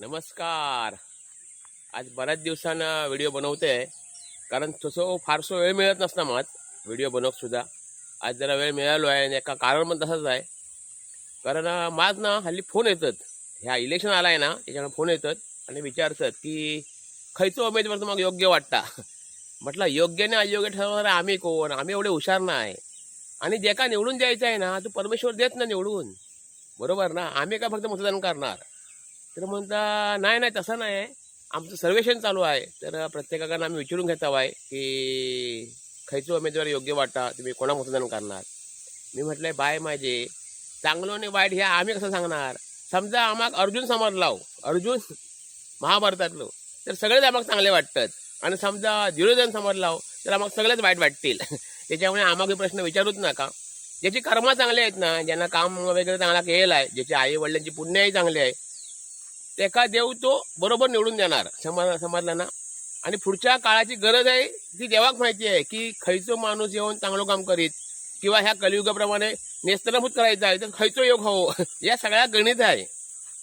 नमस्कार. आज बऱ्याच दिवसानं व्हिडिओ बनवते आहे कारण तसं फारसं वेळ मिळत नसता मग व्हिडिओ बनवतसुद्धा आज जरा वेळ मिळालो आहे आणि एका कारण पण तसंच आहे. कारण माझ ना हल्ली फोन येतात. ह्या इलेक्शन आला आहे ना त्याच्यामुळे फोन येतात आणि विचारतात की खयचो उमेदवार तुम्हाला योग्य वाटता? म्हटलं योग्य नाही अयोग्य ठरवणार आम्ही कोण? आम्ही एवढे हुशार नाही. आणि जे का निवडून द्यायचं आहे ना तो परमेश्वर देत ना निवडून. बरोबर ना? आम्ही काय फक्त मतदान करणार? तर म्हणता नाही नाही तसं नाही आहे. आमचं सर्वेक्षण चालू आहे. तर प्रत्येकाकडनं आम्ही विचारून घेत आहे की खयचो उमेदवार योग्य वाटता तुम्ही कोणा मतदान करणार? मी म्हटलंय बाय माझे चांगलं आणि वाईट ह्या आम्ही कसं सांगणार? समजा आम्हाला अर्जुन समजलाव हो. अर्जुन महाभारतातलो. तर सगळेच आम्हाला चांगले वाटतात. आणि समजा दुर्योधन समजलाव हो, तर आम्हाला सगळेच वाईट वाटतील. त्याच्यामुळे आम्हाला प्रश्न विचारूच नका. ज्याची कर्म चांगले आहेत ना ज्यांना काम वगैरे चांगला केलेलं आहे ज्याच्या आई वडिलांची पुण्याही चांगली आहे त्याका देव तो बरोबर निवडून देणार समाज समाजला. ना आणि पुढच्या काळाची गरज आहे ती देवाक माहिती आहे की खयचो माणूस येऊन चांगलं काम करीत किंवा ह्या कलियुगाप्रमाणे नेस्तनाभूत करायचं आहे तर खयचो योग हवो या सगळ्या गणित आहे.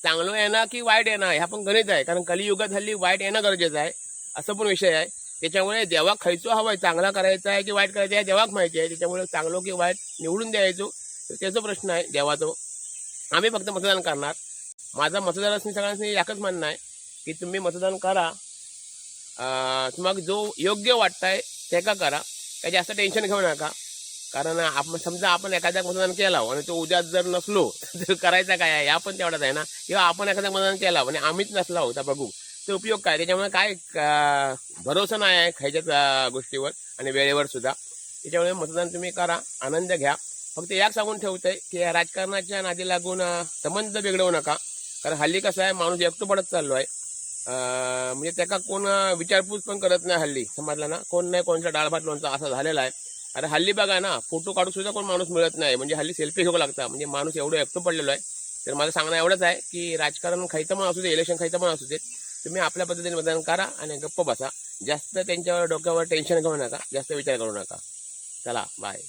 चांगलं येणं की वाईट येणं ह्या पण गणित आहे कारण कलियुगात हल्ली वाईट येणं गरजेचं आहे असं पण विषय आहे. त्याच्यामुळे देवा खयचो हवाय चांगला करायचा आहे की वाईट करायचं आहे देवाक माहिती आहे. त्याच्यामुळे चांगलं की वाईट निवडून द्यायचो तर त्याचा प्रश्न आहे देवाचो. आम्ही फक्त मतदान करणार. माझा मतदारांनी सगळ्यांनी एकच म्हणणं आहे की तुम्ही मतदान करा. तुम्हाला जो योग्य वाटताय ते का करा. काही जास्त टेन्शन घेऊ नका. कारण आपण समजा आपण एखाद्या मतदान केला आणि तो उद्या जर नसलो तर करायचा काय आहे? या पण तेवढाच आहे ना. किंवा आपण एखाद्या मतदान केला आणि आम्हीच नसला होता बघू. तर उपयोग काय? त्याच्यामुळे काय भरोसा नाही आहे खायच्याच गोष्टीवर आणि वेळेवर सुद्धा. त्याच्यामुळे मतदान तुम्ही करा आनंद घ्या. फक्त याक सांगून ठेवतंय की राजकारणाच्या नादी लागून संबंध बिघडवू नका. कारण हल्ली कसं आहे माणूस एकटो पडत चाललो आहे. म्हणजे त्याका कोण विचारपूस पण करत नाही हल्ली समजला ना? कोण नाही कोणचा डाळ भात लोणचा असा झालेला आहे. अरे हल्ली बघा ना फोटो काढू सुद्धा कोण माणूस मिळत नाही. म्हणजे हल्ली सेल्फी घेऊ लागता. म्हणजे माणूस एवढं एकटो पडलेलो आहे. तर माझं सांगणं एवढंच आहे की राजकारण खायचं पण असू दे इलेक्शन खायचं पण असू दे तुम्ही आपल्या पद्धतीने मतदान करा आणि गप्प बसा. जास्त त्यांच्यावर डोक्यावर टेन्शन घेऊ नका. जास्त विचार करू नका. चला बाय